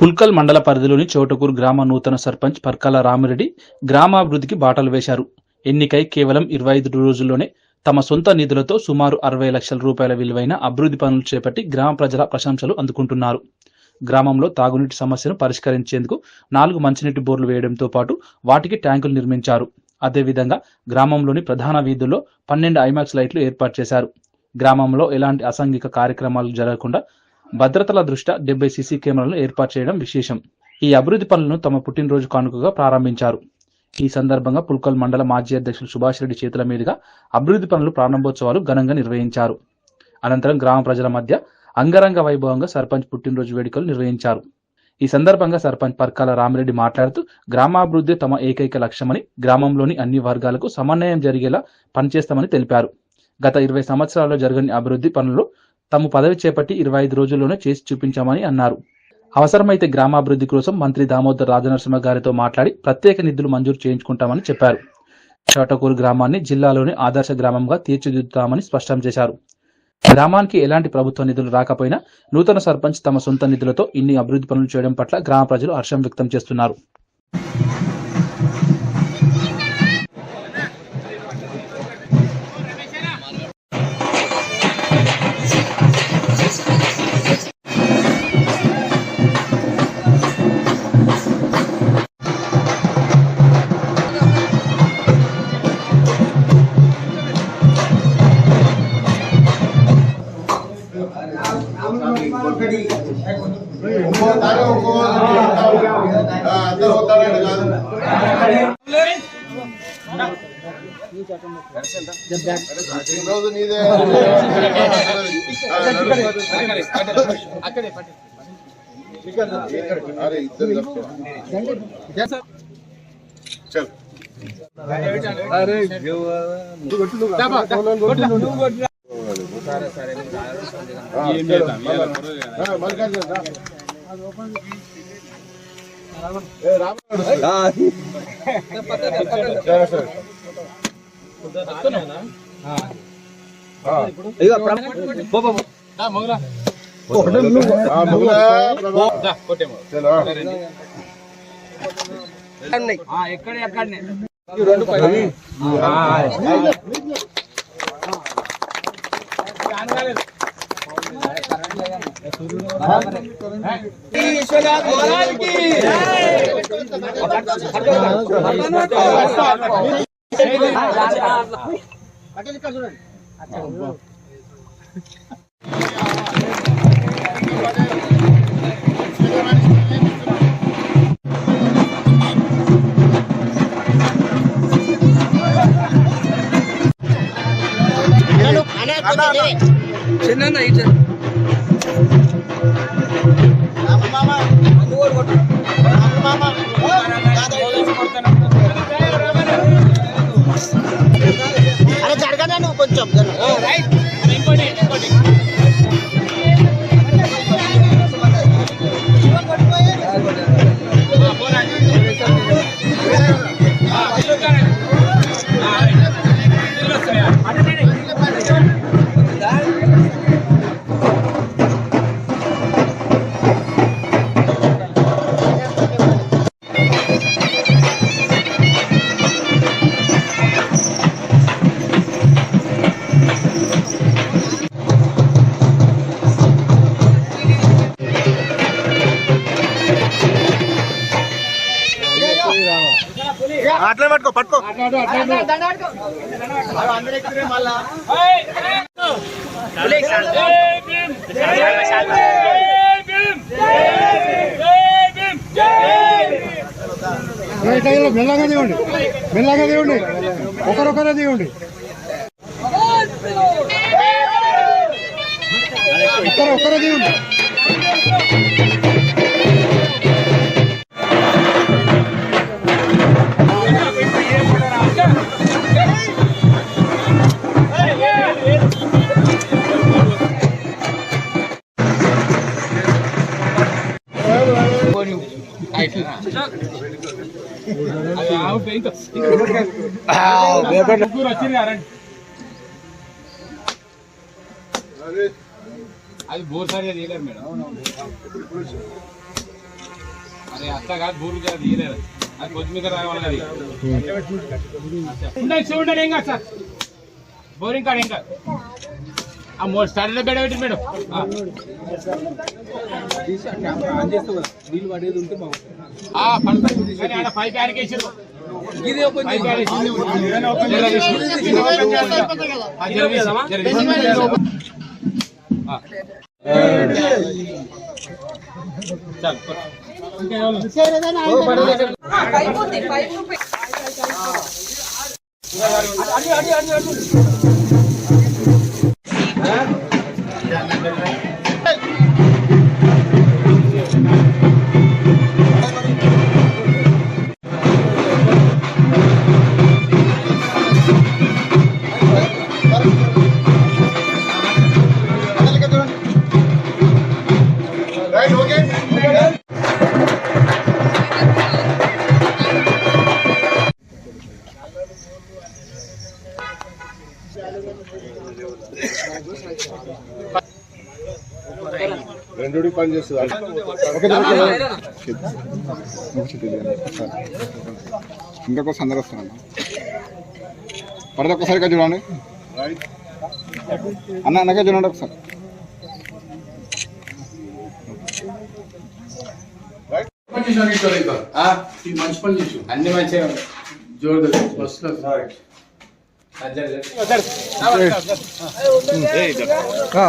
పుల్కల్ మండల పరిధిలోని చోటకూరు గ్రామ నూతన సర్పంచ్ పర్కాల రామిరెడ్డి గ్రామాభివృద్ధికి బాటలు వేశారు. ఎన్నికై కేవలం ఇరవై ఐదు రోజుల్లోనే తమ సొంత నిధులతో సుమారు అరవై లక్షల రూపాయల విలువైన అభివృద్ధి పనులు చేపట్టి గ్రామ ప్రజల ప్రశంసలు అందుకుంటున్నారు. గ్రామంలో తాగునీటి సమస్యను పరిష్కరించేందుకు నాలుగు మంచినీటి బోర్లు వేయడంతో పాటు వాటికి ట్యాంకులు నిర్మించారు. అదేవిధంగా గ్రామంలోని ప్రధాన వీధుల్లో పన్నెండు ఐమాక్స్ లైట్లు ఏర్పాటు చేశారు. గ్రామంలో ఎలాంటి అసాంఘిక కార్యక్రమాలు జరగకుండా భద్రతల దృష్ట్యా డెబ్బై సీసీ కెమెరాలను ఏర్పాటు చేయడం విశేషం. ఈ అభివృద్ధి పనులను తమ పుట్టినరోజు కానుకగా ప్రారంభించారు. ఈ సందర్భంగా పుల్కల్ మండల మాజీ అధ్యక్షులు సుభాష్ రెడ్డి చేతుల మీదుగా అభివృద్ధి పనులు ప్రారంభోత్సవాలు ఘనంగా నిర్వహించారు. అనంతరం గ్రామ ప్రజల మధ్య అంగరంగ వైభవంగా సర్పంచ్ పుట్టినరోజు వేడుకలు నిర్వహించారు. ఈ సందర్భంగా సర్పంచ్ పర్కాల రామిరెడ్డి మాట్లాడుతూ గ్రామాభివృద్ధి తమ ఏకైక లక్ష్యమని గ్రామంలోని అన్ని వర్గాలకు సమన్వయం జరిగేలా పనిచేస్తామని తెలిపారు. గత ఇరవై సంవత్సరాల్లో జరగని అభివృద్ధి పనులు తాము పదవి చేపట్టి ఇరవై ఐదు రోజుల్లోనే చేసి చూపించామని అన్నారు. అవసరమైతే గ్రామాభివృద్ధి కోసం మంత్రి దామోదర్ రాజనరసింహ గారితో మాట్లాడి ప్రత్యేక నిధులు మంజూరు చేయించుకుంటామని చెప్పారు. చోటకూరు గ్రామాన్ని జిల్లాలోని ఆదర్శ గ్రామంగా తీర్చిదిద్దుతామని స్పష్టం చేశారు. గ్రామానికి ఎలాంటి ప్రభుత్వ నిధులు రాకపోయినా నూతన సర్పంచ్ తమ సొంత నిధులతో ఇన్ని అభివృద్ధి పనులు చేయడం పట్ల గ్రామ ప్రజలు హర్షం వ్యక్తం చేస్తున్నారు. అందరూ వస్తారండి కాదు రోజు నీదే అరే ఇద్దరు చల్ మల్లికార్జున రా. ఏ రామనాడు సరే ప్రభా. చలో. అరే జరగనా నువ్వు కొంచెం అట్లే పట్టుకో పట్టుకో. మెల్లగా తీయండి మెల్లగా తీయండి ఒకరొకరే తీయండి ఒక్కరు ఒక్కరే తీయండి అది బోర్ సరిగా తీయలేరు మేడం అరే అత్త కాదు బూరు జర తీయలేదు అది కొద్దిమీద రావాలి అది ఉండండి చూడండి ఏం కాదు సార్ బోరింగ్ కాదు ఇంకా ఆ మూడు స్టార్ట్లో బెడ పెట్టి మేడం ఆ. ఆ, పడుతుంది. కానీ ఆడ పైప్ యాడికేసారు. పైప్ యాడికేసారు. జర తీసి. ఆ, రెండు పని చేస్తుంది? ఇంకొక అందరు వస్తున్నాను పడద ఒకసారి చూడండి. రైట్ అన్న అన్నగా చూడండి ఒకసారి. అన్ని మంచిగా ఉన్నాయి. ఆ, జర, జర. ఆ.